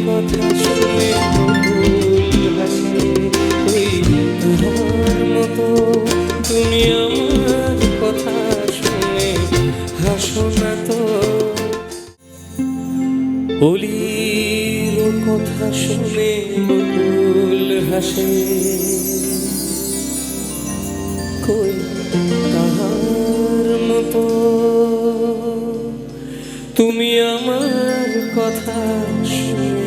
কথা শুনে তুমি কথা শুনে কথা শুনে হাসে কই তুমি আমার কথা শুনে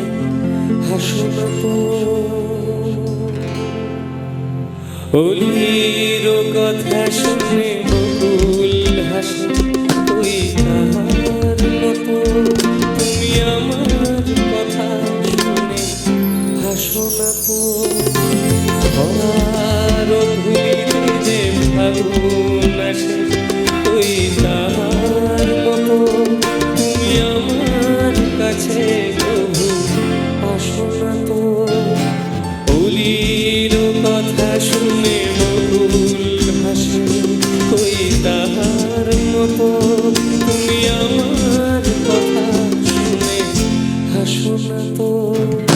অলির কথা শুনে বকুল হাসে তুই তাহার মতো তুমি আমার কথা শুনে হাসো তো ধুলিতে যে হাসো না তো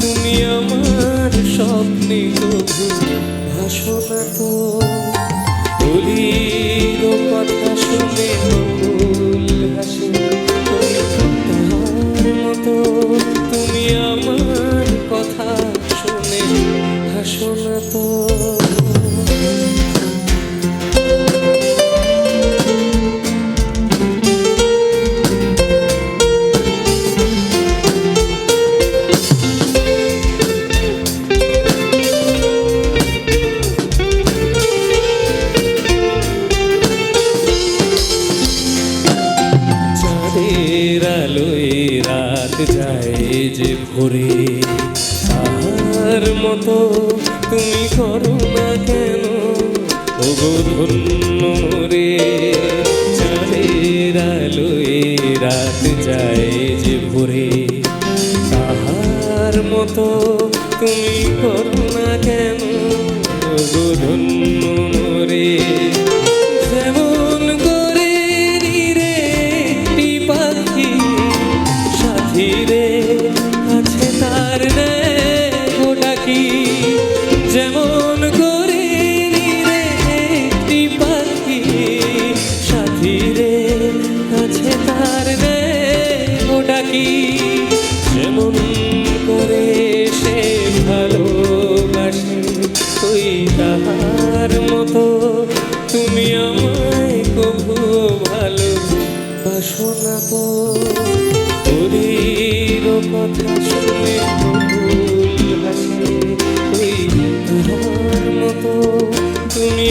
তুমি আমার স্বপ্নে তবু ভাসো না তো। অলির কথা শুনে বকুল মতো তুমি আমার কথা শুনে হাসো না তো। রাত যায় যে ভোরে। তাহার মতো তুমি করো না কেন? ওগো ধন্য রে চাঁদের আলোয় রাত যায় যে ভোরে। তাহার মতো তুমি করো না কেন? ওগো ধন্য রে তাহার মতো তুমি আমায় কবু ভালো বাসো না তো। তোরির কথা শুনে হাসে মতো তুমি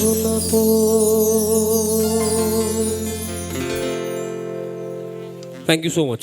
হাসো না তো থ্যাংক ইউ সো মাচ